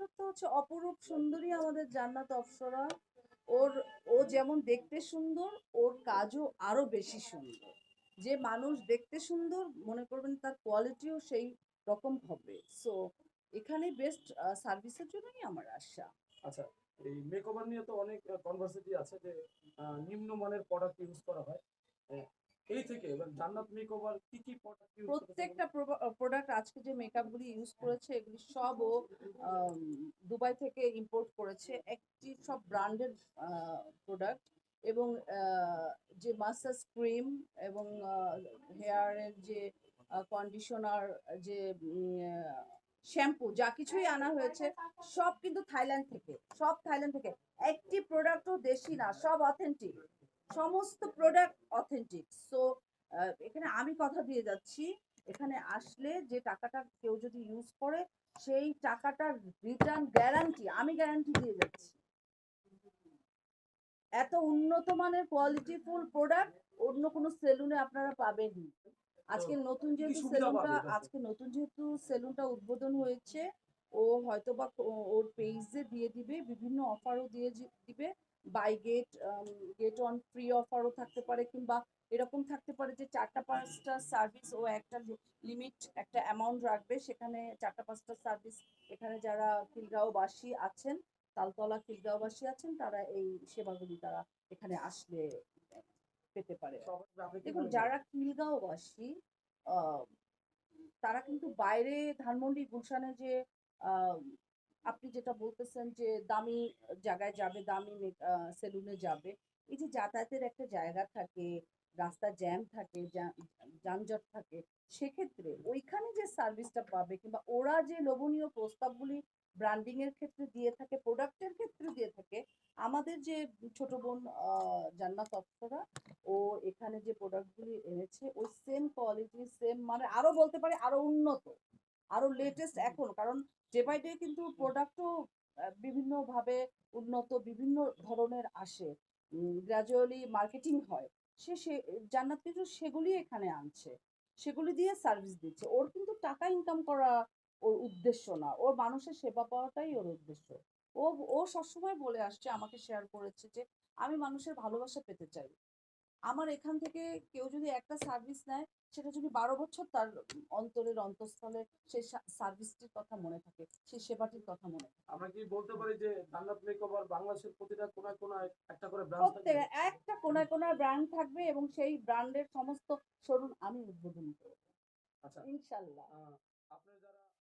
বিশেষত্ব হচ্ছে অপরূপ সুন্দরী আমাদের জান্নাত অপসরা। ওর, ও যেমন দেখতে সুন্দর, ওর কাজও আরও বেশি সুন্দর। যে মানুষ দেখতে সুন্দর, মনে করবেন তার কোয়ালিটিও সেই রকম হবে। সো এখানে বেস্ট সার্ভিসের জন্যই আমার আশা। আচ্ছা এই মেকওভার নিয়ে তো অনেক কনভার্সিটি আছে যে নিম্নমানের প্রোডাক্ট ইউজ করা হয় আহ, এই থেকে এবার জান্নাত মেকওভার কি কি প্রোডাক্ট ইউজ প্রত্যেকটা প্রোডাক্ট আজকে যে মেকআপগুলি ইউজ করেছে এগুলি সব ও দুবাই থেকে ইম্পোর্ট করেছে। একটি সব ব্র্যান্ডেড প্রোডাক্ট এবং যে মাসাজ ক্রিম এবং হেয়ারের যে কন্ডিশনার যে শ্যাম্পু যা কিছুই আনা হয়েছে সব কিন্তু থাইল্যান্ড থেকে সব থাইল্যান্ড থেকে। একটি প্রোডাক্টও দেশি না সব অথেন্টিক সমস্ত প্রোডাক্ট অথেন্টিক সো এখানে আমি কথা দিয়ে যাচ্ছি। এখানে আসলে যে টাকাটা কেউ যদি ইউজ করে সেই টাকাটার রিটার্ন গ্যারান্টি আমি গ্যারান্টি দিয়ে যাচ্ছি। এত উন্নত মানের কোয়ালিটিফুল প্রোডাক্ট অন্য কোনো সেলুনে আপনারা পাবেন আজকে নতুন যেহেতু সেলুনটা আজকে নতুন যেহেতু সেলুনটা উদ্বোধন হয়েছে ও হয়তো বা ওর পেজে দিয়ে দিবে বিভিন্ন অফারও দিয়ে দিবে। Buy get get one free অফারও থাকতে পারে কিংবা এরকম থাকতে পারে যে চারটা পাঁচটা সার্ভিস ও একটা লিমিট একটা অ্যামাউন্ট রাখবে। সেখানে চারটা পাঁচটা সার্ভিস এখানে যারা খিলগাঁওবাসী আছেন তালতলা খিলগাঁওবাসী আছেন তারা এই সেবাগুলি তারা এখানে আসলে পেতে পারে। দেখুন যারা খিলগাঁওবাসী আহ, তারা কিন্তু বাইরে ধানমন্ডি গুলশানে যে আপনি যেটা বলতেছেন যে দামি জায়গায় যাবে, দামি সেলুনে যাবে। এই যে যাতায়াতের একটা জায়গা থাকে রাস্তা জ্যাম থাকে যানজট থাকে, সেক্ষেত্রে ওইখানে যে সার্ভিসটা পাবে কিংবা ওরা যে লোভনীয় প্রস্তাবগুলি ব্র্যান্ডিং এর ক্ষেত্রে দিয়ে থাকে প্রোডাক্টের ক্ষেত্রে দিয়ে থাকে, আমাদের যে ছোট বোন জান্নাত অপ্সরা, ও এখানে যে প্রোডাক্টগুলি এনেছে, ওই সেম কোয়ালিটি সেম মানে আরও বলতে পারে আরও উন্নত। আরও লেটেস্ট এখন। কারণ ডে বাই ডে কিন্তু প্রোডাক্টও বিভিন্ন ভাবে উন্নত বিভিন্ন ধরনের আসে। গ্রাজুয়ালি মার্কেটিং হয়। সে সে জান্নাত কিন্তু সেগুলি এখানে আনছে। সেগুলি দিয়ে সার্ভিস দিচ্ছে। ওর কিন্তু টাকা ইনকাম করা ওর উদ্দেশ্য না। ওর মানুষের সেবা পাওয়াটাই ওর উদ্দেশ্য। ও ও সবসময় বলে আসছে আমাকে শেয়ার করেছে যে আমি মানুষের ভালোবাসা পেতে চাই। আমার এখান থেকে কেউ যদি একটা সার্ভিস নেয় সেটা যদি বারো বছর তার অন্তরের অন্তঃস্থলে সেই সার্ভিসটির কথা মনে থাকে সেই সেবাটির কথা মনে থাকে। আমরা কি বলতে পারি যে জান্নাত মেকওভার বাংলাদেশের প্রতিটা কোনায় কোনায় একটা করে ব্রাঞ্চ প্রত্যেক একটা কোনায় কোনায় ব্র্যান্ড থাকবে এবং সেই ব্র্যান্ডের সমস্ত শোরুম আমি উদ্বোধন করব। আচ্ছা। ইনশাল্লাহ। আহ, যারা